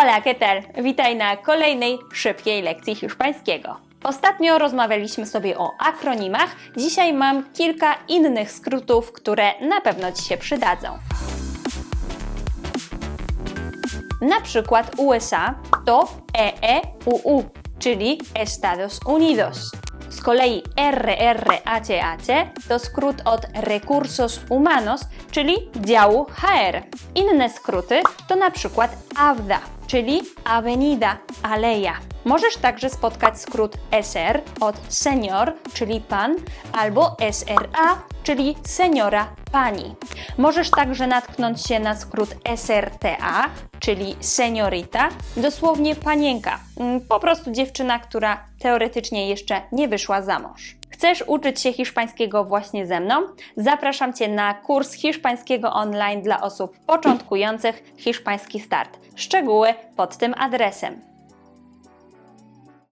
¿qué tal? Witaj na kolejnej szybkiej lekcji hiszpańskiego. Ostatnio rozmawialiśmy sobie o akronimach, dzisiaj mam kilka innych skrótów, które na pewno Ci się przydadzą. Na przykład USA to EEUU, czyli Estados Unidos. Z kolei RRHH to skrót od Recursos Humanos, czyli działu HR. Inne skróty to na przykład AWDA, czyli Avenida, Aleja. Możesz także spotkać skrót SR od senior, czyli pan, albo SRA, czyli seniora, pani. Możesz także natknąć się na skrót SRTA, czyli seniorita, dosłownie panienka, Mm, po prostu dziewczyna, która teoretycznie jeszcze nie wyszła za mąż. Chcesz uczyć się hiszpańskiego właśnie ze mną? Zapraszam Cię na kurs hiszpańskiego online dla osób początkujących Hiszpański Start. Szczegóły pod tym adresem.